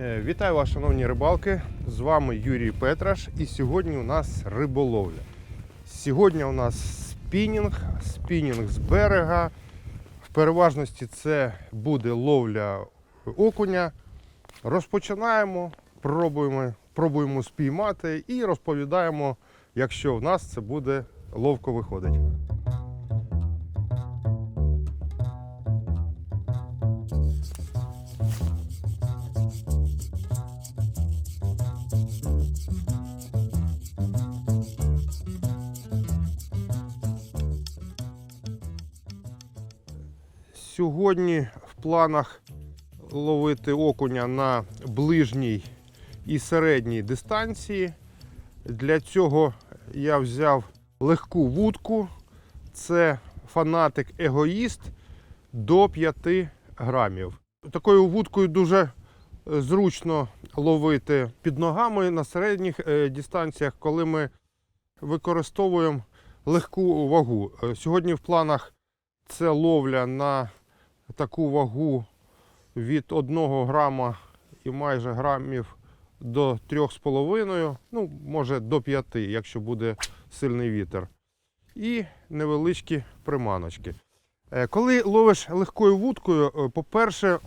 Е, Вітаю вас, шановні рибалки! З вами Юрій Петраш і сьогодні у нас риболовля. Сьогодні у нас спінінг, спінінг з берега. В переважності це буде ловля окуня. Розпочинаємо, пробуємо, пробуємо спіймати і розповідаємо, якщо в нас це буде ловко виходить. Сьогодні в планах ловити окуня на ближній і середній дистанції. Для цього я взяв легку вудку. Це фанатик егоїст до 5 грамів. Такою вудкою дуже зручно ловити під ногами на середніх е, дистанціях, коли ми використовуємо легку вагу. Е, Сьогодні в планах це ловля на таку вагу від 1 грама і майже грамів до 3,5, ну, може до 5, якщо буде сильний вітер. І невеличкі приманочки. Е, Коли ловиш легкою вудкою, е, по-перше,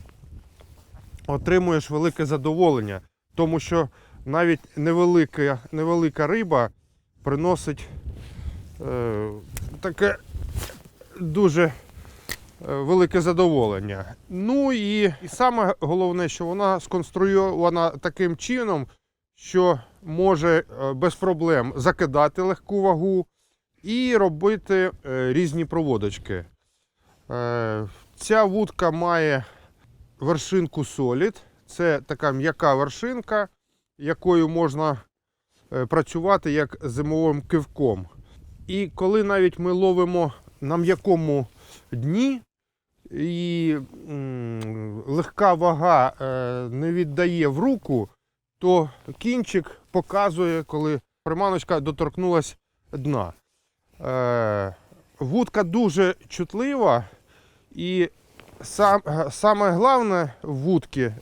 отримуєш велике задоволення, тому що навіть невелика, невелика риба приносить е, таке дуже велике задоволення. Ну і, і саме головне, що вона сконструйована таким чином, що може е, без проблем закидати легку вагу і робити е, різні проводочки. Е, Ця вудка має вершинку Solid. Це така м'яка вершинка, якою можна е, працювати як зимовим кивком. І коли навіть ми ловимо на м'якому дні, і легка вага е, не віддає в руку, то кінчик показує, коли приманочка доторкнулась дна. Е, вудка дуже чутлива, і сам, саме головне в вудки е,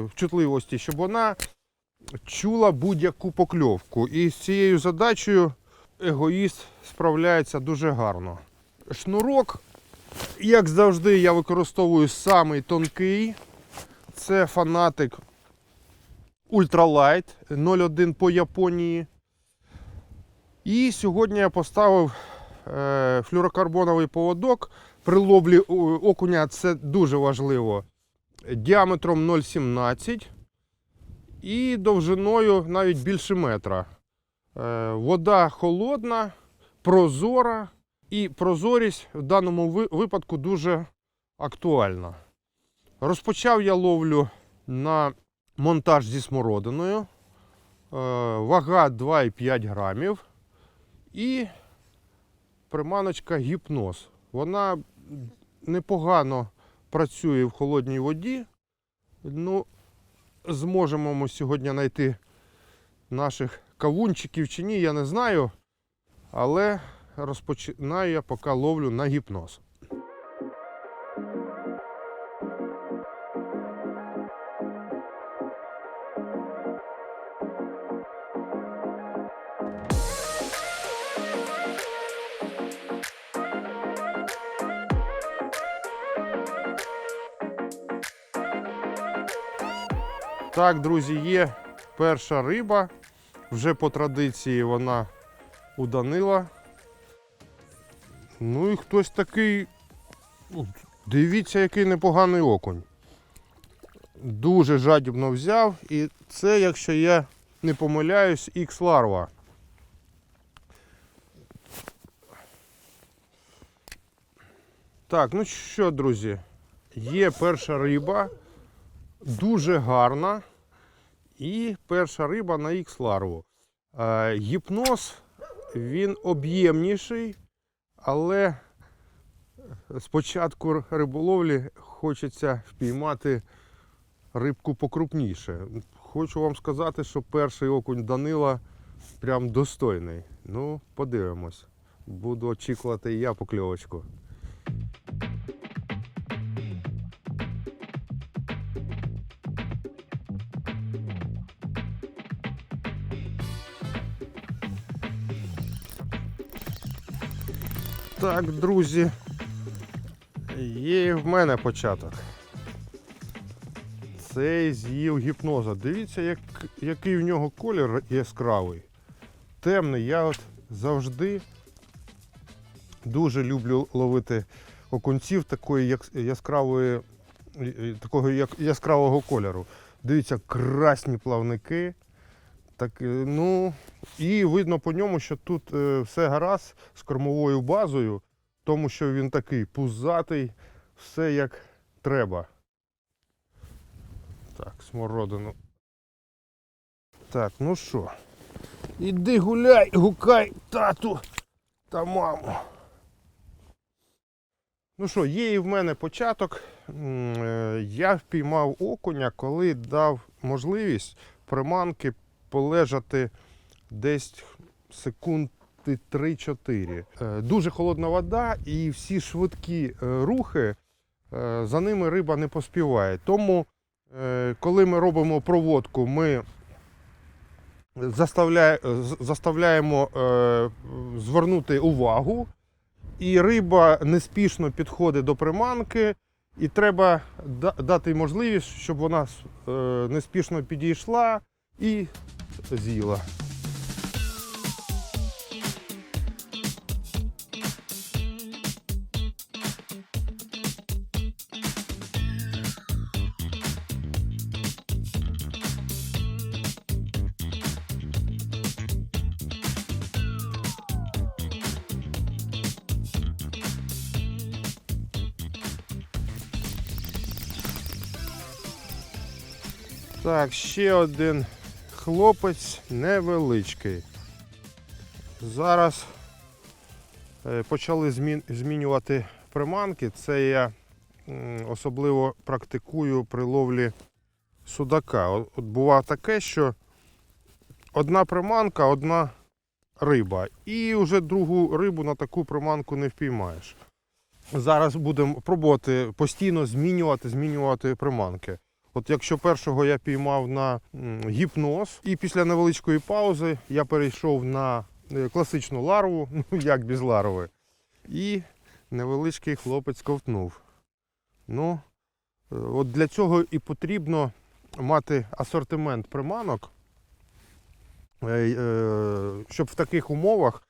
в чутливості, щоб вона чула будь-яку покльовку. І з цією задачею егоїст справляється дуже гарно. Шнурок, як завжди, я використовую самий тонкий. Це фанатик Ultralight 01 по Японії. І сьогодні я поставив е, флюрокарбоновий поводок. При ловлі окуня це дуже важливо. Діаметром 0,17 і довжиною навіть більше метра. Е, вода холодна, прозора, і прозорість в даному випадку дуже актуальна. Розпочав я ловлю на монтаж зі смородиною. Е, Вага 2,5 грамів. І приманочка гіпноз. Вона непогано працює в холодній воді. Ну, зможемо ми сьогодні знайти наших кавунчиків чи ні, я не знаю. Але розпочинаю я поки ловлю на гіпноз. Так, друзі, є перша риба. Вже по традиції вона у Данила. Ну і хтось такий. ну, Дивіться, який непоганий окунь. Дуже жадібно взяв. І це, якщо я не помиляюсь, X-ларва. Так, ну що, друзі, є перша риба, дуже гарна. І перша риба на X-ларву. Е, гіпноз він об'ємніший, але спочатку риболовлі хочеться впіймати рибку покрупніше. Хочу вам сказати, що перший окунь Данила прям достойний. Ну, подивимось. Буду очікувати і я покльовочку. Так, друзі, є в мене початок. Цей з'їв гіпноза. Дивіться, як, який в нього колір яскравий. Темний. Я от завжди дуже люблю ловити окунців такої яскравої, такого яскравого кольору. Дивіться, красні плавники. Так, е, ну, і видно по ньому, що тут е, все гаразд з кормовою базою, тому що він такий пузатий, все як треба. Так, смородину. Так, ну що, іди гуляй, гукай тату та маму. Ну що, є і в мене початок. Е, Я впіймав окуня, коли дав можливість приманки полежати десь секунди 3-4. Е, Дуже холодна вода і всі швидкі е, рухи, е, за ними риба не поспіває. Тому, коли ми робимо проводку, ми заставляємо звернути увагу, і риба неспішно підходить до приманки, і треба дати можливість, щоб вона неспішно підійшла і з'їла. Так, ще один хлопець невеличкий. Зараз е, почали змінювати приманки. Це я особливо практикую при ловлі судака. От, буває таке, що одна приманка, одна риба. І вже другу рибу на таку приманку не впіймаєш. Зараз будемо пробувати постійно змінювати, змінювати приманки. От якщо першого я піймав на гіпноз, і після невеличкої паузи я перейшов на е, класичну ларву, ну як без ларви, і невеличкий хлопець ковтнув. Ну, е, от для цього і потрібно мати асортимент приманок, е, щоб в таких умовах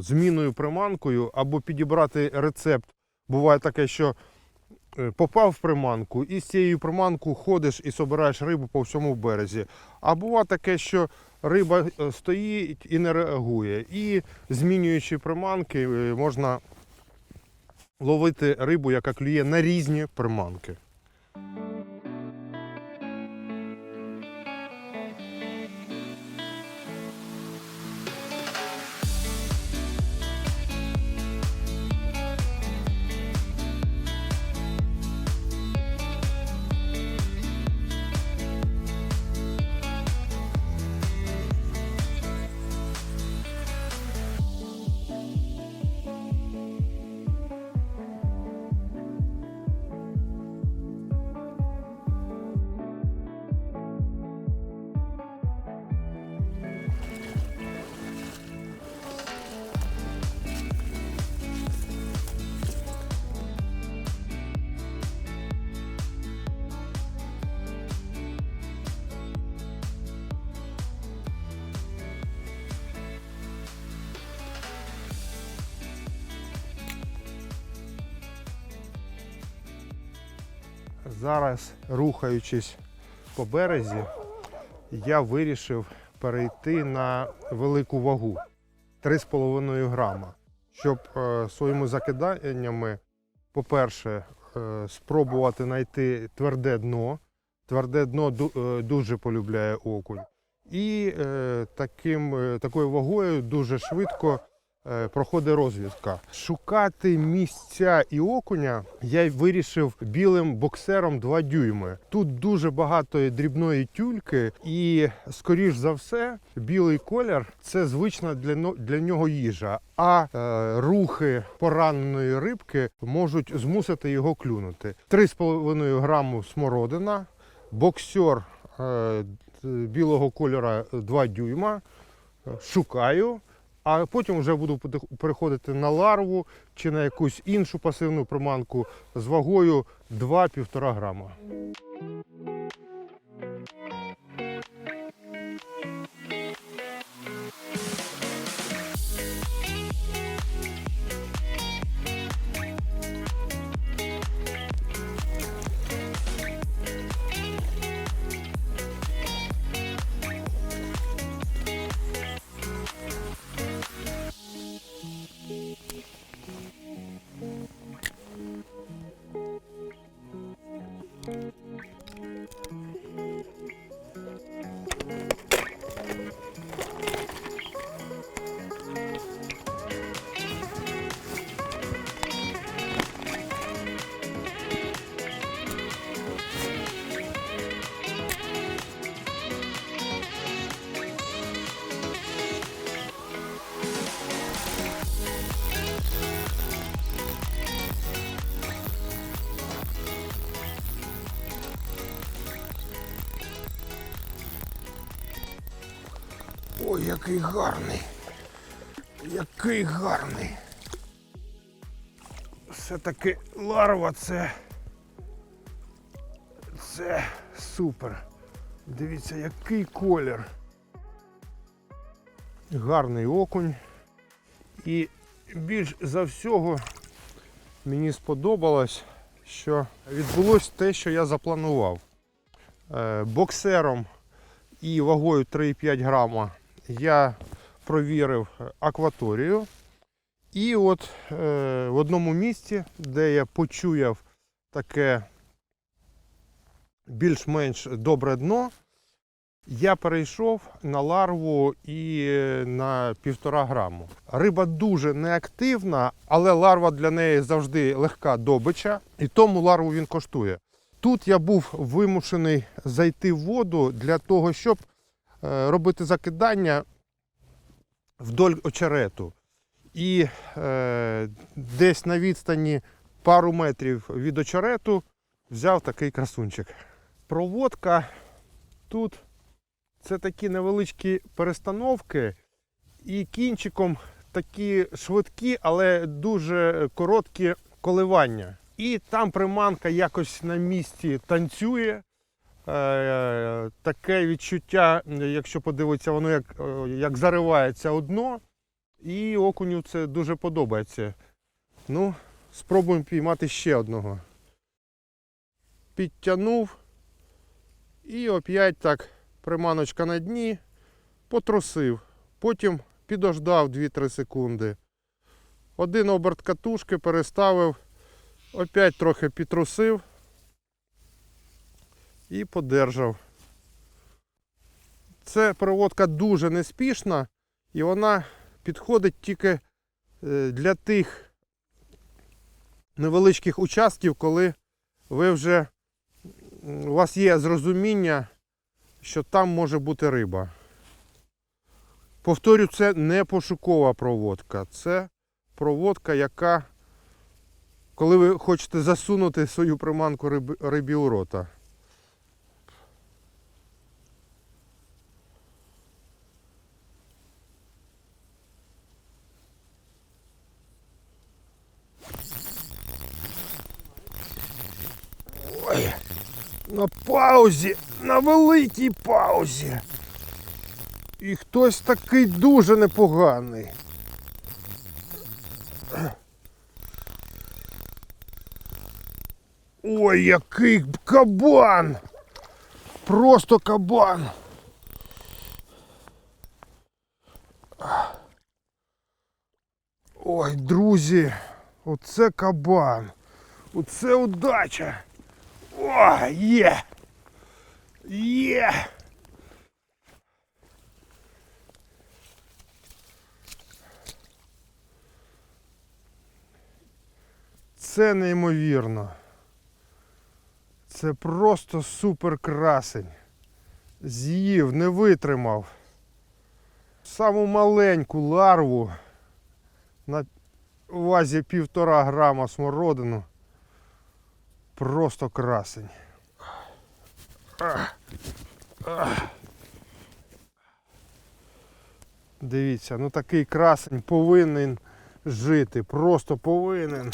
зміною приманкою або підібрати рецепт. Буває таке, що попав в приманку і з цією приманку ходиш і собираєш рибу по всьому березі. А буває таке, що риба е, стоїть і не реагує. І змінюючи приманки, е, можна ловити рибу, яка клює на різні приманки. Зараз, рухаючись по березі, я вирішив перейти на велику вагу 3,5 грама, щоб е, своїми закиданнями, по-перше, е, спробувати знайти тверде дно. Тверде дно е, дуже полюбляє окунь. І таким, такою вагою дуже швидко проходить розвідка. Шукати місця і окуня я вирішив білим боксером 2 дюйми. Тут дуже багато дрібної тюльки, і, скоріш за все, білий колір це звична для, для нього їжа. А е, рухи пораненої рибки можуть змусити його клюнути. 3,5 граму смородина, боксер е, білого кольора 2 дюйма. Шукаю. А потім вже буду переходити на ларву чи на якусь іншу пасивну приманку з вагою 2-1,5 грама. Ой, який гарний. Який гарний. Все-таки ларва це. Це супер. Дивіться, який колір. Гарний окунь. І більш за всього мені сподобалось, що відбулось те, що я запланував. Е, Боксером і вагою 3,5 грама я провірив акваторію. І от е, в одному місці, де я почуяв таке більш-менш добре дно, я перейшов на ларву і на півтора граму. Риба дуже неактивна, але ларва для неї завжди легка добича, і тому ларву він коштує. Тут я був вимушений зайти в воду для того, щоб е, робити закидання вдоль очерету. І е, десь на відстані пару метрів від очерету взяв такий красунчик. Проводка тут це такі невеличкі перестановки, і кінчиком такі швидкі, але дуже короткі коливання. І там приманка якось на місці танцює. Е, таке відчуття, якщо подивитися, воно як, е, як заривається одно. І окуню це дуже подобається. Ну, спробуємо піймати ще одного. Підтягнув. І опять так приманочка на дні, потрусив. Потім підождав 2-3 секунди. Один оберт катушки переставив, опять трохи підтрусив і подержав. Це проводка дуже неспішна і вона підходить тільки е, для тих невеличких участків, коли ви вже у вас є зрозуміння, що там може бути риба. Повторю, це не пошукова проводка, це проводка, яка, коли ви хочете засунути свою приманку рибі, рибі у рота. На паузі, на великій паузі. І хтось такий дуже непоганий. Ой, який кабан! Просто кабан. Ой, друзі, оце кабан. Оце удача. О, є! Є! Це неймовірно. Це просто супер красень. З'їв, не витримав. Саму маленьку ларву на вазі півтора грама смородину. Просто красень. Дивіться, ну такий красень повинен жити, просто повинен.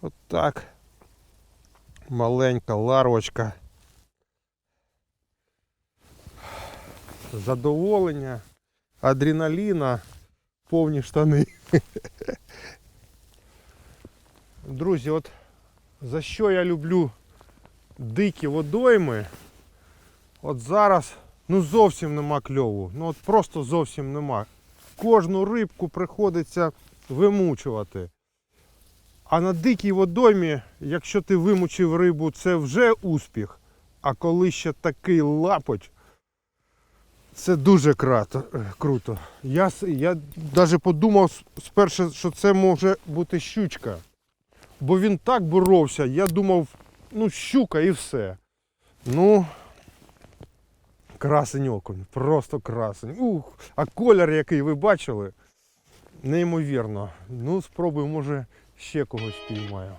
От так. Маленька ларвочка. Задоволення, адреналіна, повні штани. Друзі, от за що я люблю дикі водойми, от зараз ну зовсім нема кльову. Ну от просто зовсім нема. Кожну рибку приходиться вимучувати. А на дикій водоймі, якщо ти вимучив рибу, це вже успіх. А коли ще такий лапоть, це дуже крато, е, круто. Я, я навіть подумав спершу, що це може бути щучка. Бо він так боровся, я думав, ну щука і все. Ну, красень окунь, просто красень. Ух, а колір який ви бачили? Неймовірно. Ну, спробую, може, ще когось піймаю.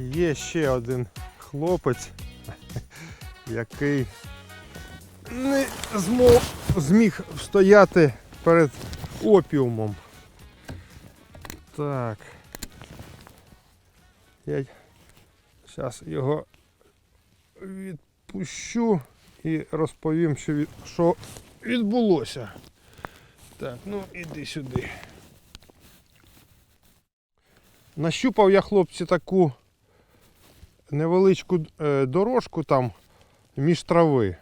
Є ще один хлопець, який не змог, зміг стояти перед опіумом. Так. Я зараз його відпущу і розповім, що, від, що відбулося. Так, ну іди сюди. Нащупав я хлопці таку невеличку е, дорожку там між трави.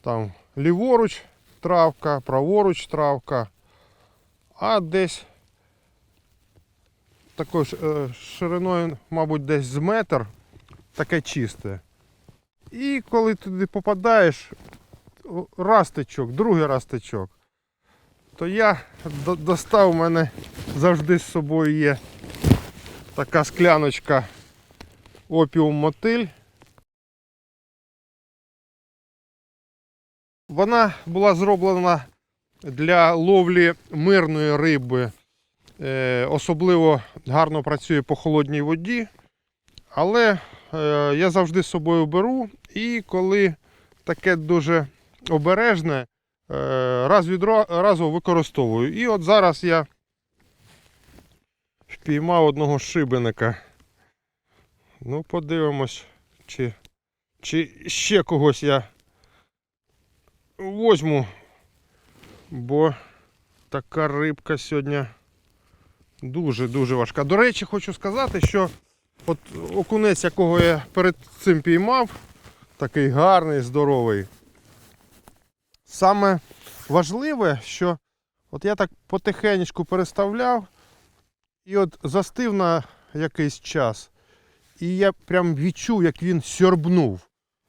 Там ліворуч травка, праворуч травка, а десь такою е, шириною, мабуть, десь з метр, таке чисте. І коли туди попадаєш, раз тичок, другий раз тичок, то я достав у мене завжди з собою є така скляночка опіум мотиль. Вона була зроблена для ловлі мирної риби. Е, особливо гарно працює по холодній воді. Але е, я завжди з собою беру і коли таке дуже обережне, е, раз від разу використовую. І от зараз я впіймав одного шибеника. Ну, подивимось, чи, чи ще когось я возьму, бо така рибка сьогодні дуже-дуже важка. До речі, хочу сказати, що от окунець, якого я перед цим піймав, Такий гарний, здоровий. Саме важливе, що от я так потихеньку переставляв і от застив на якийсь час. І я прям відчув, як він сьорбнув.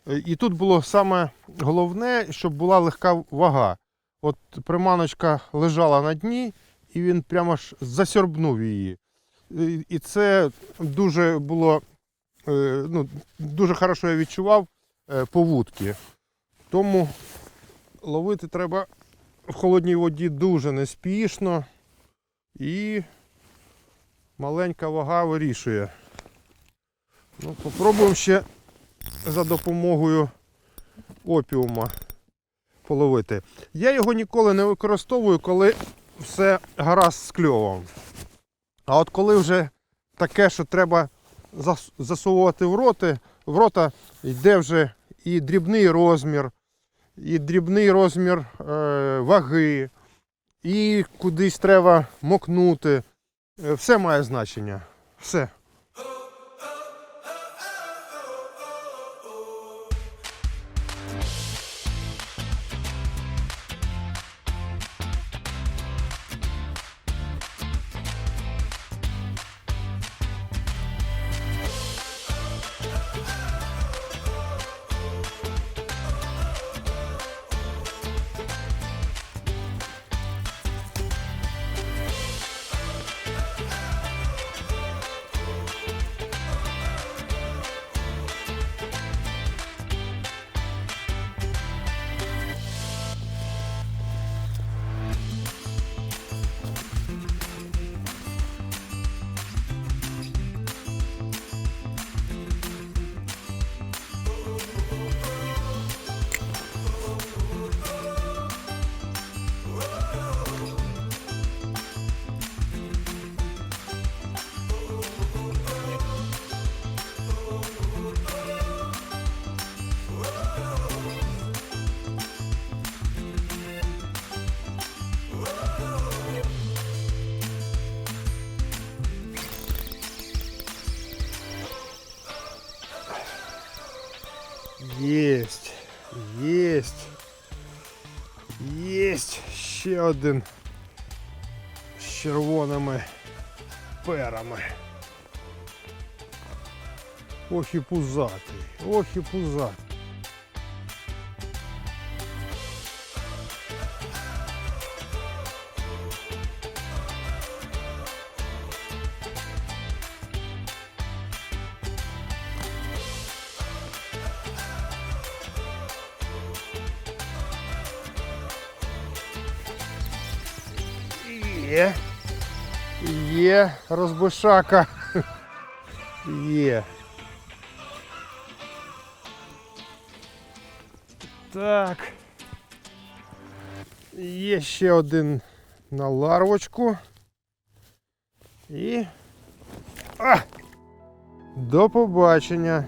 Е, І тут було саме головне, щоб була легка вага. От приманочка лежала на дні, і він прямо ж засьорбнув її. І- І це дуже було е, ну, дуже хорошо я відчував е, по вудки. Тому ловити треба в холодній воді дуже неспішно і маленька вага вирішує. Ну, попробуємо ще за допомогою опіума половити. Я його ніколи не використовую, коли все гаразд з кльовом. А от коли вже таке, що треба засовувати в роти, в рота йде вже і дрібний розмір, і дрібний розмір е, ваги, і кудись треба мокнути. Е, Все має значення. Все. Єсть. Єсть. Єсть. Ще один з червоними перами. Ох і пузатий. Ох і пузатий. Розбишака. Є. Так. Є ще один на ларвочку. І. А! До побачення.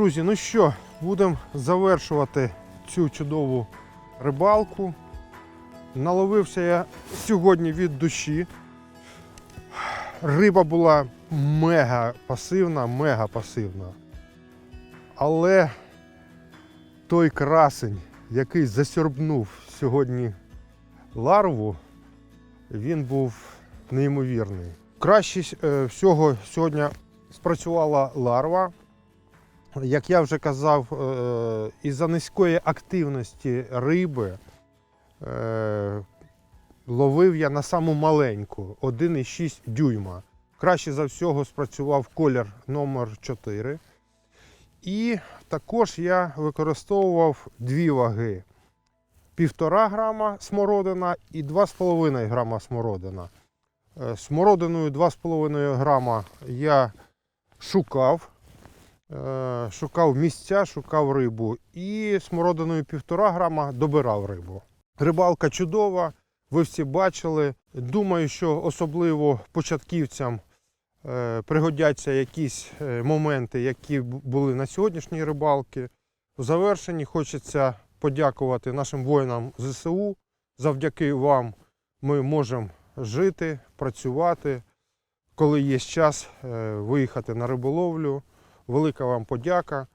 Друзі, ну що, будемо завершувати цю чудову рибалку. Наловився я сьогодні від душі. Риба була мега пасивна, мега пасивна. Але той красень, який засьорбнув сьогодні ларву, він був неймовірний. Краще е, всього сьогодні спрацювала ларва. Як я вже казав, е, із-за низької активності риби е, ловив я на саму маленьку 1,6 дюйма. Краще за всього спрацював колір номер 4. І також я використовував дві ваги: 1,5 грама смородина і 2,5 грама смородина. Е, Смородиною 2,5 грама я шукав. Е, шукав місця, шукав рибу і смородиною півтора грама добирав рибу. Рибалка чудова, ви всі бачили. Думаю, що особливо початківцям е, пригодяться якісь е, моменти, які були на сьогоднішній рибалці. В завершенні хочеться подякувати нашим воїнам ЗСУ. Завдяки вам ми можемо жити, працювати. Коли є час виїхати на риболовлю. Велика вам подяка.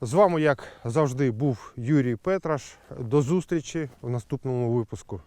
З вами, як завжди, був Юрій Петраш. До зустрічі в наступному випуску.